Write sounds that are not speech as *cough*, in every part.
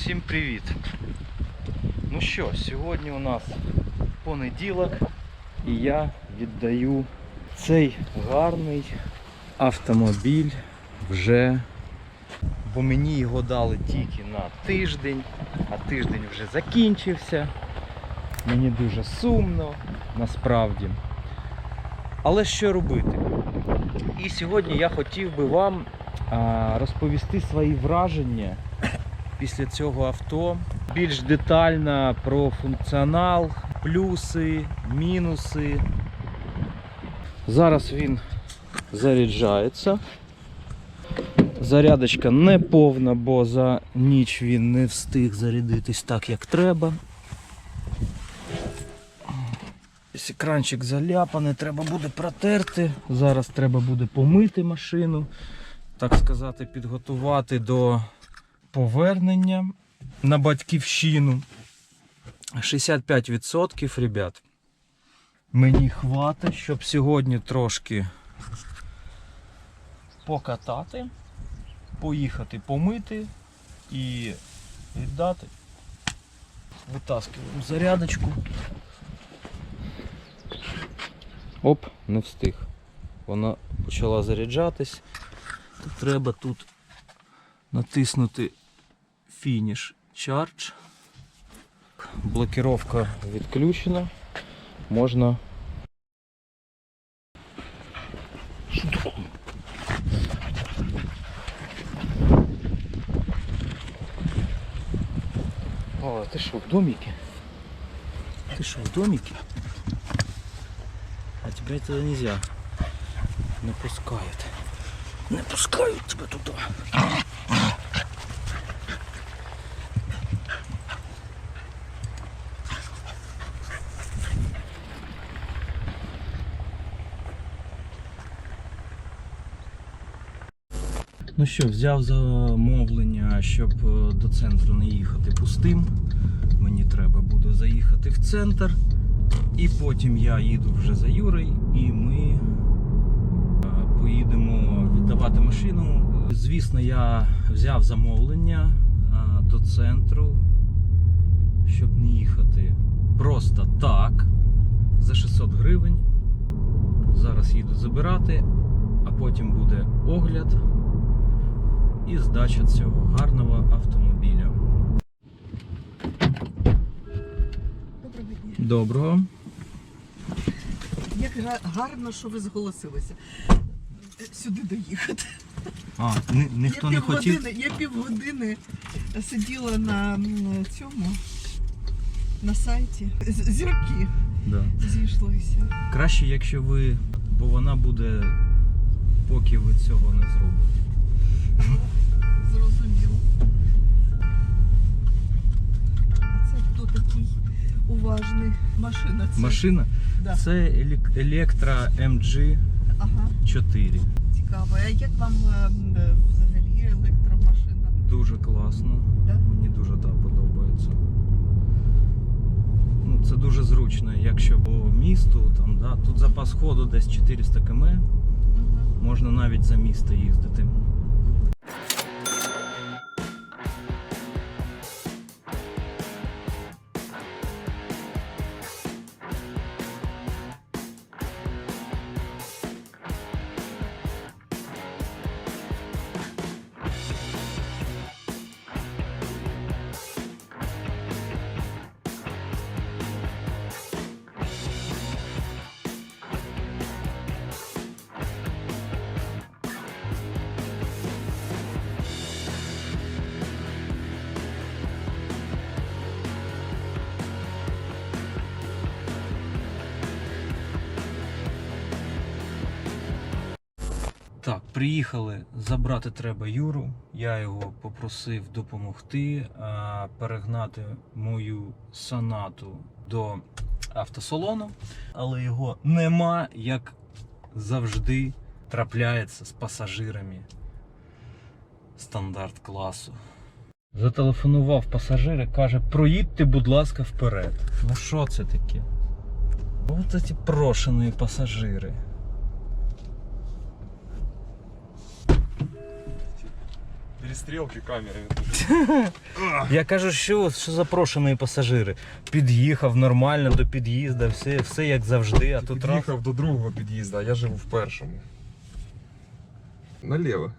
Усім привіт! Ну що, сьогодні у нас понеділок і я віддаю цей гарний автомобіль вже, бо мені його дали тільки на тиждень, а тиждень вже закінчився. Мені дуже сумно, насправді. Але що робити? І сьогодні я хотів би вам розповісти свої враження після цього авто. Більш детально про функціонал, плюси, мінуси. Зараз він заряджається. Зарядочка не повна, бо за ніч він не встиг зарядитись так, як треба. Ось Екранчик заляпаний, треба буде протерти. Зараз треба буде помити машину, так сказати, підготувати до повернення на батьківщину. 65%, ребят. Мені хватить, щоб сьогодні трошки покатати, поїхати помити і віддати. Витаскуємо зарядочку. Оп, не встиг. Вона почала заряджатись. Треба тут натиснути фініш Charge. Блокировка відключена. Можна. О, ти що, в домике? Ты что, в домике? А тебя туда нельзя. Не пускают. Не пускают тебя туда. Ну що, взяв замовлення, щоб е, до центру не їхати пустим. Мені треба буде заїхати в центр. І потім я їду вже за Юрою і ми е, поїдемо віддавати машину. Звісно, я взяв замовлення е, до центру, щоб не їхати просто так за 600 гривень. Зараз їду забирати, а потім буде огляд і здача цього гарного автомобіля. Доброго дня. Доброго. Як гарно, що ви зголосилися сюди доїхати. А, ні, ніхто я не хотів. півгодини- Я півгодини сиділа на цьому на сайті. Зірки Да. зійшлися. Краще, якщо ви, бо вона буде, поки ви цього не зробите. Уважний? Машина це. Машина Да. це Electra MG4. Ага, цікаво. А як вам е, м, е, взагалі електромашина? Дуже класно. Да? Мені дуже да, подобається. Ну, це дуже зручно, якщо по місту, там, да, тут запас ходу десь 400 км, Ага. можна навіть за місто їздити. Приїхали. Забрати треба Юру. Я його попросив допомогти перегнати мою сонату до автосалону, але його нема, як завжди трапляється з пасажирами стандарт класу. Зателефонував пасажир і каже: проїдьте, будь ласка, вперед. Ну що це таке? Ось ці прошені пасажири. перестрелки камерами. *laughs* Я кажу, що, що запрошені пасажири. Під'їхав нормально до під'їзду, все, все як завжди, а Ти тут раз. під'їхав до другого під'їзду, а я живу в першому. Наліво.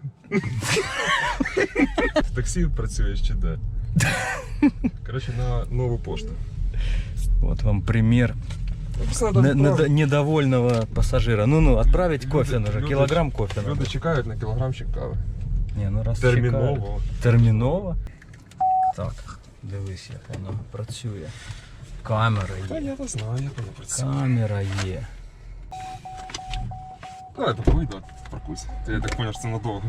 В таксі працюєш чи де? Коротше, на нову пошту. Вот вам пример Ну, просто надо не- недо- відправити. недовольного пассажира. Ну ну, отправить Люди- кофе нужно, люди- килограмм кофе надо. Люди чекають на кілограмчик кави. Ні, ну раз. Терміново. Терміново. Так, дивись, як воно працює. Камера Та є. я не знаю, як воно працює. Камера є. Давай, так вийду, паркуйся. Я так поняв, що це надовго.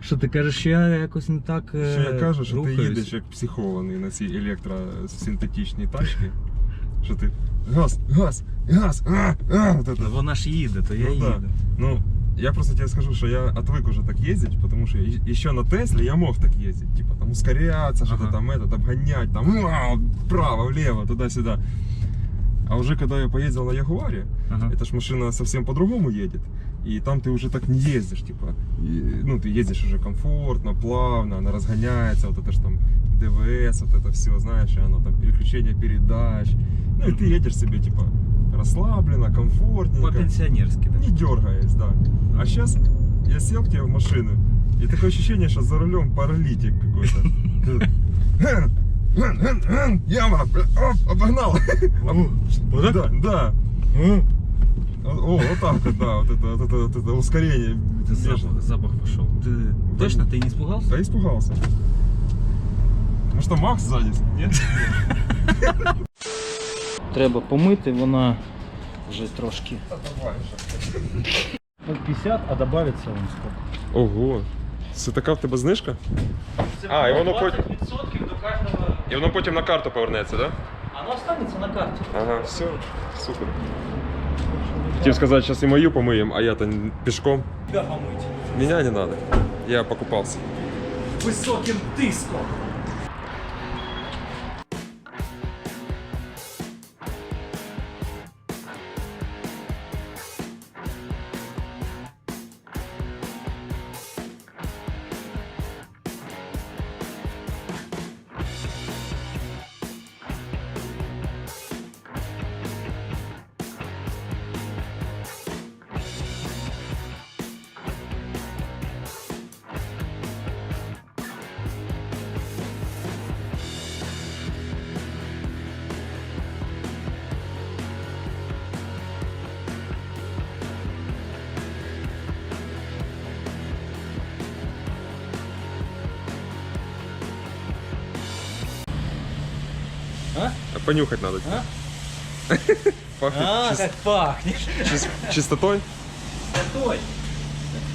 Що ти кажеш, що я якось не так. е, Що я кажу, що ти їдеш як психований на цій електросинтетичній тачці. Що ти газ, газ, газ, а, а, вот это. Вона ж їде, то я Ну да. їду. Ну, я просто тебе скажу, что я отвык уже так ездить, потому что еще на Тесле я мог так ездить. Типа там ускоряться, что-то Ага. там этот, обгонять, там вау, вправо, влево, туда-сюда. А уже когда я поездил на Ягуаре, Ага. эта ж машина совсем по-другому едет. И там ты уже так не ездишь, типа, и, ну, ты ездишь уже комфортно, плавно, она разгоняется, вот это ж там ДВС, вот это все, знаешь, и оно там переключение передач. Ну, и ты едешь себе, типа, расслабленно, комфортненько. По-пенсионерски, да? Не дергаясь, да. А сейчас я сел к тебе в машину, и такое ощущение, что за рулем паралитик какой-то. *laughs* Яма, оп, обогнал. вот? Да, да. О, вот так вот, да, вот это, вот это, вот это ускорение. Это запах, запах пошел. Ты точно ты не испугался? Да испугался. Потому что Макс сзади, нет? *laughs* Треба помити, вона вже трошки. Ну, 50, а додається вам сколько? Ого. Це така в тебе знижка? А, і воно потім- 20% до кожного. І воно потім на карту повернеться, так? Да? Воно останеться на карті. Ага, все, супер. Хотів сказати, сейчас и мою помыем, а я-то пешком. Тебя помыть. Меня не надо. Я покупался. Високим тиском. Понюхать надо. А? *laughs* Пахнет А, чис- как пахнешь. чис- чистотой. Чистотой.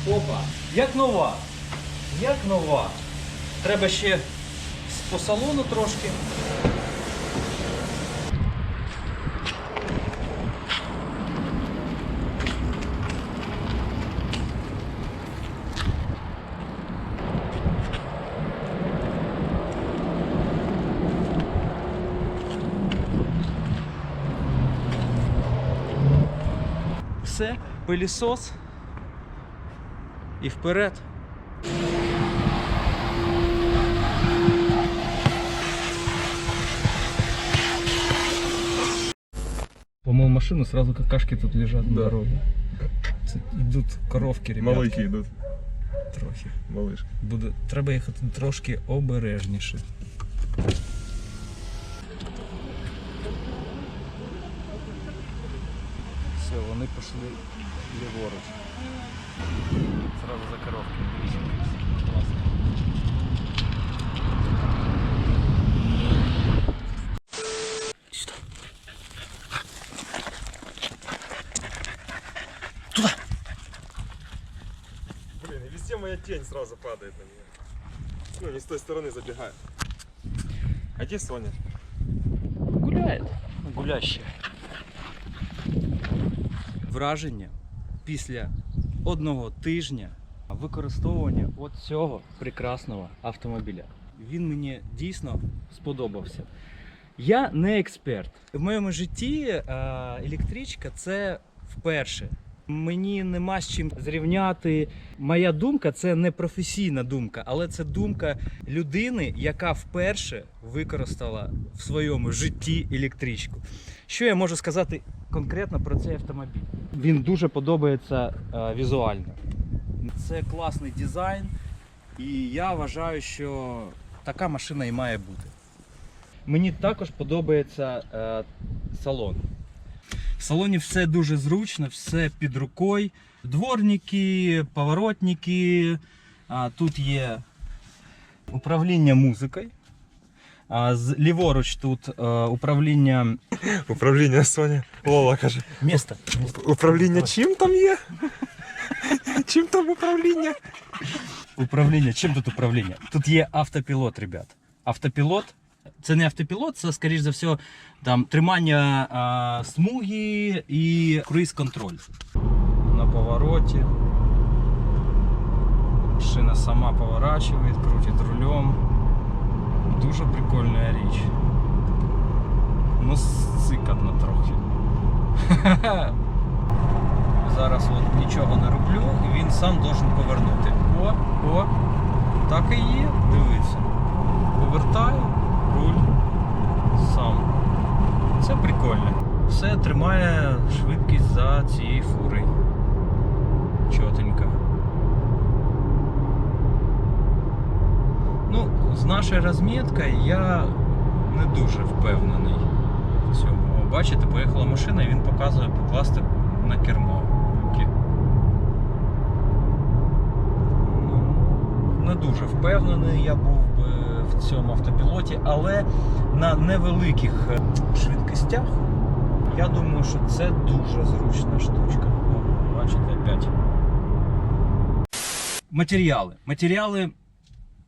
Опа. Як нова. Як нова. Треба ще по салону трошки. Все, пилісос. І вперед. Помыл машину, сразу какашки тут лежат на Да. дороге. Це Йдуть коровки, ребятки. Малыки идут. Трохи. Малышки. Буде, треба їхати трошки обережніше. Все, вони пішли ліворуч. Сразу за коровки. Дивіться, класно. Сюди. Блин, и везде моя тень сразу падает на меня. Ну, не с той стороны забегает. А где Соня? Гуляє. Гуляще. Враження Після одного тижня використовування от цього прекрасного автомобіля. Він мені дійсно сподобався. Я не експерт. В моєму житті е, електричка це вперше. Мені нема з чим зрівняти. Моя думка це не професійна думка, але це думка людини, яка вперше використала в своєму житті електричку. Що я можу сказати конкретно про цей автомобіль? Він дуже подобається е, візуально. Це класний дизайн, і я вважаю, що така машина і має бути. Мені також подобається е, салон. В салоні все дуже зручно, все під рукою. Дворники, поворотники. А, тут є управління музикою. А, з- ліворуч тут е, управління *coughs* Управління Соня. Лола каже. міста. Управління чим там є? *laughs* Чим там управління? Управління. Чим тут управління? Тут є автопілот, ребят. Автопілот. Це не автопілот, це, скоріш за все, там тримання а, смуги і круїз-контроль. На повороті. Машина сама поворачує, крутить рулем. Дуже прикольна річ. Ну, сикатно трохи. *laughs* Зараз от нічого не роблю, і він сам должен повернути. О, о, так і є, дивіться. Повертаю, руль сам. Це прикольно. Все тримає швидкість за цією фурою. Чотенько. Ну, з нашою розміткою я не дуже впевнений в цьому. Бачите, поїхала машина і він показує покласти на кермо. Ну, не дуже впевнений я був цьому автопілоті, але на невеликих е, швидкостях я думаю, що це дуже зручна штучка. О, бачите, опять. Матеріали. Матеріали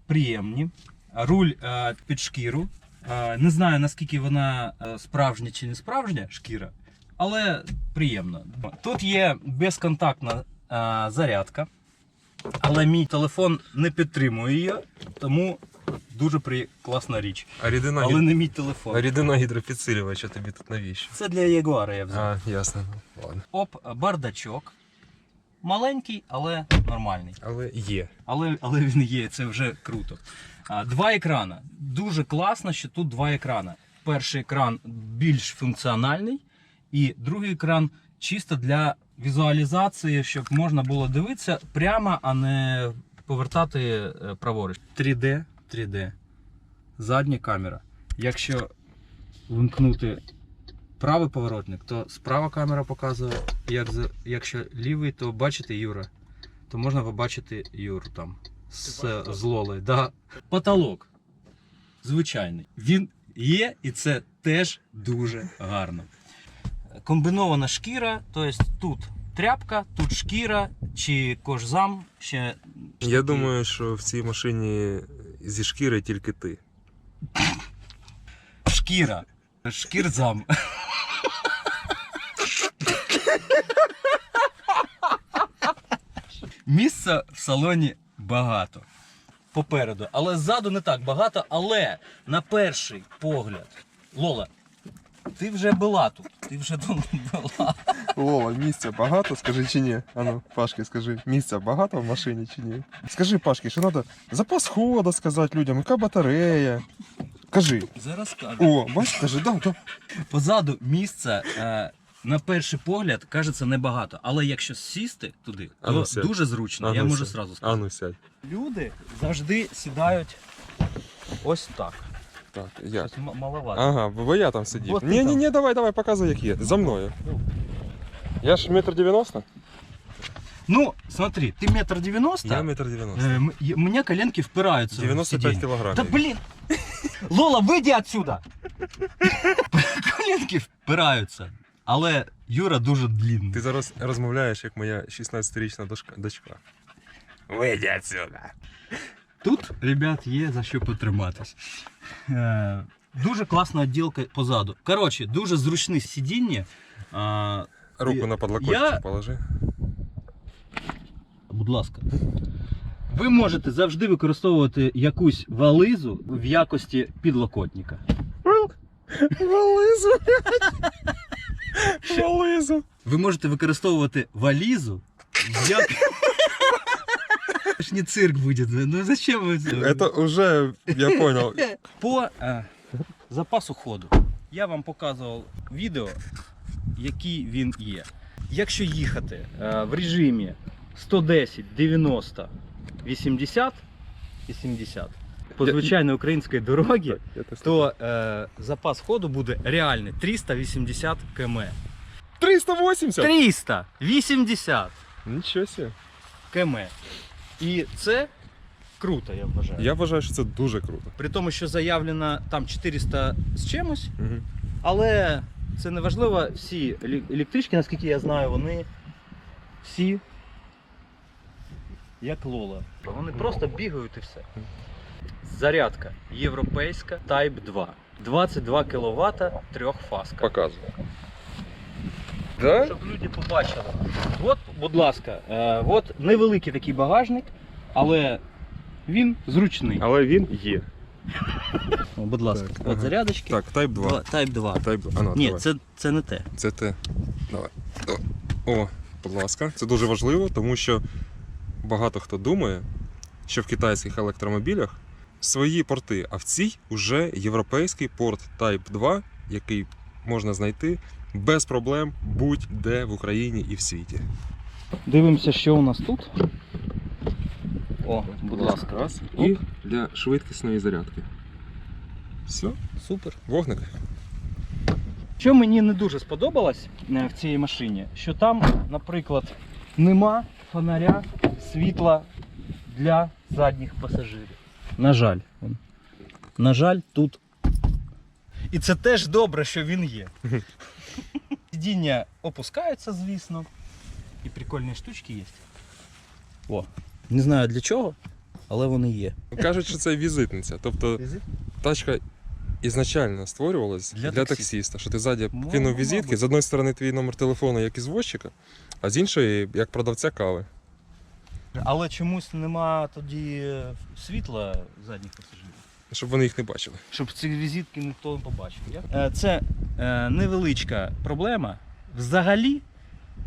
приємні. Руль е, під шкіру. Е, не знаю наскільки вона справжня чи не справжня шкіра, але приємно. Тут є безконтактна е, зарядка, але мій телефон не підтримує її, тому дуже при... класна річ. А рідина, Але гід... не мій телефон. а рідина гідрофіцилювача тобі тут навіщо? Це для Ягуара я взяв. А, ясно. Ладно. Оп, бардачок. Маленький, але нормальний. Але є. Але, але він є, це вже круто. А, Два екрана. Дуже класно, що тут два екрана. Перший екран більш функціональний, і другий екран чисто для візуалізації, щоб можна було дивитися прямо, а не повертати е, праворуч. 3D, 3D. Задня камера. Якщо вимкнути правий поворотник, то справа камера показує. Як за- якщо лівий, то бачите Юра то можна побачити Юру там з, з Лолою. Да. Потолок. Звичайний. Він є, і це теж дуже гарно. Комбінована шкіра, тобто тут тряпка, тут шкіра чи кожзам. Ще Я думаю, що в цій машині зі шкіри тільки ти. шкіра. Шкірзам. Місця в салоні багато. Попереду. Але ззаду не так багато. Але на перший погляд. Лола, ти вже була тут. Ти вже тут була. Лола, місця багато, скажи чи ні? Ану, Пашки, скажи, місця багато в машині чи ні? Скажи, Пашки, що треба запас хода сказати людям, яка батарея. Кажи. Зараз скажу. О, бач, кажи, да, да. Позаду місця. Е, на перший погляд кажеться небагато, але якщо сісти туди, ну то сядь. дуже зручно. А Я можу сядь. зразу сказати. А ну сядь. Люди завжди сідають ось так. Так, як? Ось м- маловато. Ага, бо я там сидів. Вот ти Ні, ні, там. ні, давай, давай, показуй, як є. За мною. Я ж метр дев'яносто? Ну, смотри, ты метр девяносто. Я метр дев'яносто. э, м- и- у меня коленки впираются. в 95 сиденье. кілограмів. Да блин! Лола, выйди отсюда! коленки впираються. Але Юра дуже длинний. Ти зараз розмовляєш, як моя 16-річна дошка- дочка. Вийди отсюда. Тут, ребят, є за що потриматись. Е, дуже класна відділка позаду. Коротше, дуже зручне сидіння. Руку на подлокотник Я- положи. будь ласка. Ви можете завжди використовувати якусь вализу в якості підлокотника. Вализу. Вализу. ви можете використовувати валізу як. Ж не цирк буде. Ну зачем це? Это уже, я понял. *laughs* По е, запасу ходу я вам показував відео, який він є. Якщо їхати е, в режимі 110, 90, 80 і 70 по звичайній українській дорогі, то е, запас ходу буде реальний 380 км. 380! 380 Нічого себе. км. І це круто, я вважаю. Я вважаю, що це дуже круто. При тому, що заявлено там 400 з чимось, Угу. але це не важливо. Всі електрички, наскільки я знаю, вони всі як Лола. Вони просто бігають і все. Зарядка європейська Type 2. 22 кВт трьохфазка. Показує. Да? Щоб люди побачили. От, будь ласка, е, от невеликий такий багажник, але він зручний. Але він є. О, будь ласка, Так, от ага. зарядочки. Так, Type 2. Два- Type 2. Type 2. А, ну, Ні, давай. це, це не те. Це те. Давай. О, О, будь ласка. Це дуже важливо, тому що багато хто думає, що в китайських електромобілях свої порти, а в цій вже європейський порт Type 2, який можна знайти без проблем будь-де в Україні і в світі. Дивимося, що у нас тут. О, будь ласка. Раз. І для швидкісної зарядки. Все, Супер. вогник. Що мені не дуже сподобалось е, в цій машині, що там, наприклад, нема фонаря світла для задніх пасажирів. На жаль. На жаль, тут. І це теж добре, що він є. Сидіння опускаються, звісно. І прикольні штучки є. О. Не знаю для чого, але вони є. Кажуть, що це візитниця. Тобто тачка ізначально створювалась Для для, таксі. таксіста, що ти ззаді Ну, кинув візитки, мабуть. з одної сторони твій номер телефону як ізвозчика, а з іншої як продавця кави. Але чомусь нема тоді світла задніх пасажирів. Щоб вони їх не бачили. Щоб ці візитки ніхто не побачив. Е, Це е, невеличка проблема. Взагалі,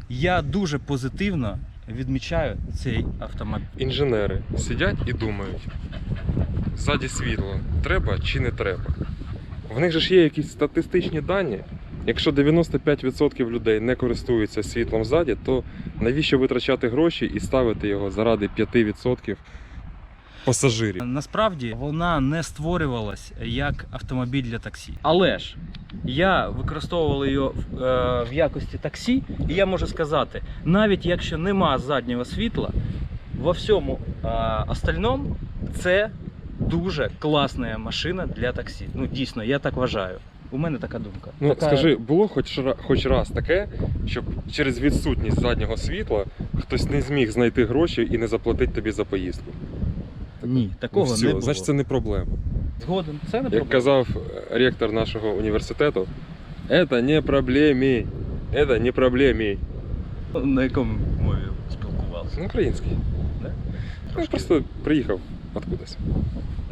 я дуже позитивно відмічаю цей автомобіль. Інженери сидять і думають: ззаді світло треба чи не треба. В них же ж є якісь статистичні дані. Якщо 95% людей не користуються світлом ззаді, то навіщо витрачати гроші і ставити його заради 5% пасажирів? Насправді вона не створювалась як автомобіль для таксі. Але ж я використовував її в, е, в якості таксі, і я можу сказати, навіть якщо нема заднього світла, во всьому е, остальному це дуже класна машина для таксі. Ну дійсно, я так вважаю. У мене така думка. Ну така... скажи, було хоч, хоч раз таке, щоб через відсутність заднього світла хтось не зміг знайти гроші і не заплатити тобі за поїздку? Ні, такого ну, все, не було. Значить, це не проблема. Згоден, це не проблема. Як казав ректор нашого університету, це не проблеми. Це не проблеми. На якому мові спілкувався? Ну, український. Да? Ну, просто приїхав откудись.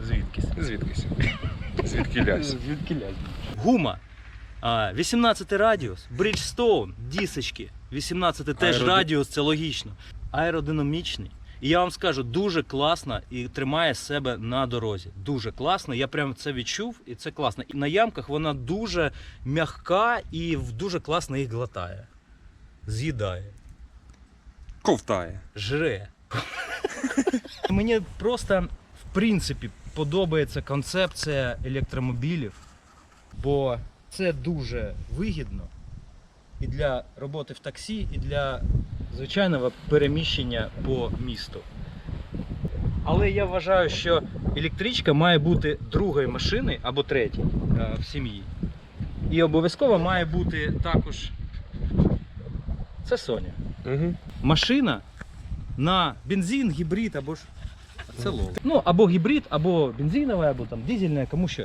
Звідкись? Звідкись. *laughs* Звідки лясь. Звідки лязь? Гума. А, 18 радіус, Bridgestone, дісочки. 18 теж радіус, це логічно. Аеродинамічний. І я вам скажу, дуже класно і тримає себе на дорозі. Дуже класно. Я прям це відчув, і це класно. І на ямках вона дуже м'яка і дуже класно їх глотає. З'їдає. Ковтає. жре. *laughs* Мені просто в принципі подобається концепція електромобілів, бо це дуже вигідно і для роботи в таксі, і для звичайного переміщення по місту. Але я вважаю, що електричка має бути другою машиною або третьою е, в сім'ї. І обов'язково має бути також. Це Соня Угу. машина на бензин, гібрид або ж це лол. Ну або гібрид, або бензинова, або там дизельна, кому що.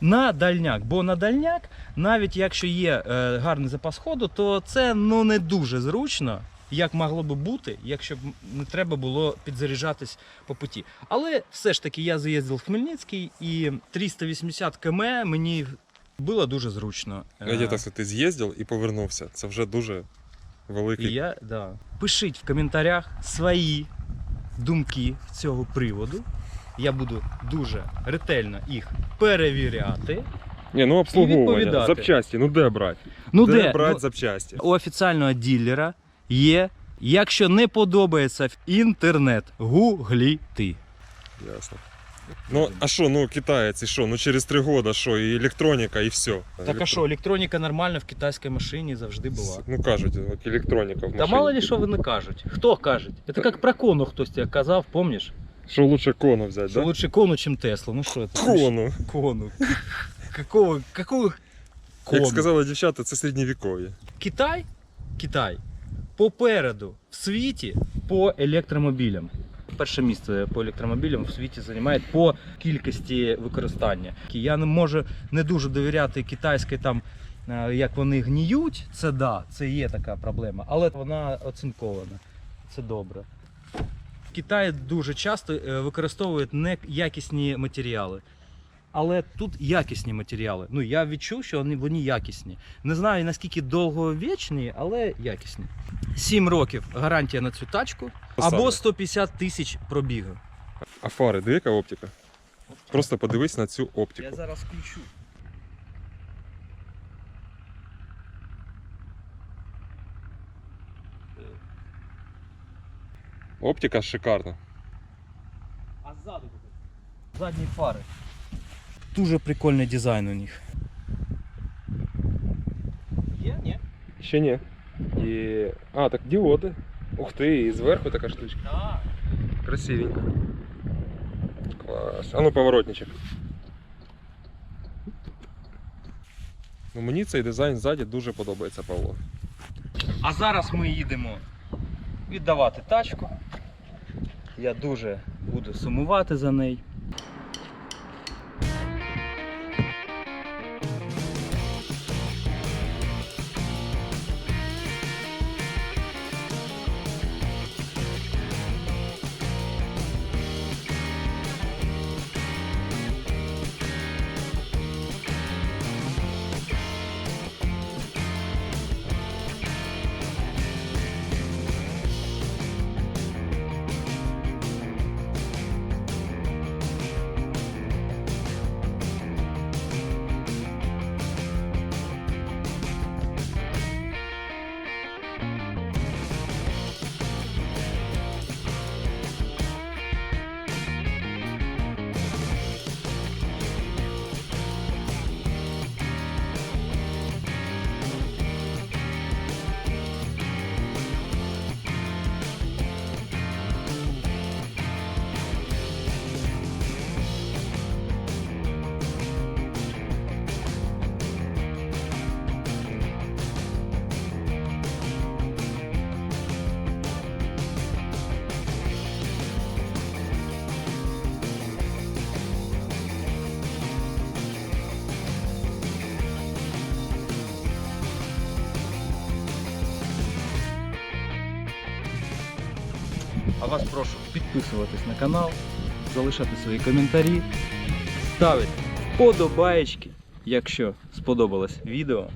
На дальняк. Бо на дальняк, навіть якщо є е, гарний запас ходу, то це ну не дуже зручно, як могло би бути, якщо б не треба було підзаряджатись по путі. Але все ж таки я заїздив в Хмельницький і 380 км мені було дуже зручно. Е, Я так сказати, ти з'їздив і повернувся. Це вже дуже великий. Я, да. Пишіть в коментарях свої думки з цього приводу. Я буду дуже ретельно їх перевіряти. Ні, ну обслуговування, запчасті, ну де брати? Ну де, де? брати Ну, запчасті? у офіціального ділера є. Якщо не подобається інтернет, гугліти. Ясно. Ну, а що, ну китаєць, і що? Ну через три роки, що, і електроніка, і все. Так а що, електроніка нормальна в китайській машині завжди була. Ну кажуть, от електроніка в Та мало ли що вони кажуть. Хто каже? Це як про кону хтось тебе казав, помніш? Що лучше кону взяти, Що да? лучше кону, чим Теслу. Ну що це? Кону. Кону. Какого, какого кону? Як сказали дівчата, це середньовіков'я. Китай, Китай попереду в світі по електромобілям. Перше місце по електромобілям в світі займає по кількості використання. Я не можу не дуже довіряти китайській там, е, як вони гніють. Це да, це є така проблема, але вона оцинкована. Це добре. Китай дуже часто е, використовує неякісні матеріали. Але тут якісні матеріали. Ну я відчув, що вони, вони якісні. Не знаю наскільки довговічні, але якісні. Сім років гарантія на цю тачку або 150 тисяч пробігу. А фари, диви, яка оптика? Просто подивись на цю оптику. Я зараз включу. Оптика шикарна. А ззаду Задні фари. Дуже прикольний дизайн у них. Є, ні? Ще ні. І... А, так діоди. Ух ти, і зверху така штучка. Так. Красивенько. Клас. А ну поворотничок. Ну, мені цей дизайн ззаді дуже подобається, Павло. А зараз ми їдемо віддавати тачку. Я дуже буду сумувати за нею. Вас прошу підписуватись на канал, залишати свої коментарі, ставити вподобаєчки, якщо сподобалось відео.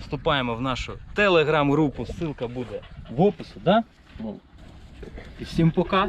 Вступаємо в нашу телеграм-групу, ссылка буде в описі. да? І всім пока.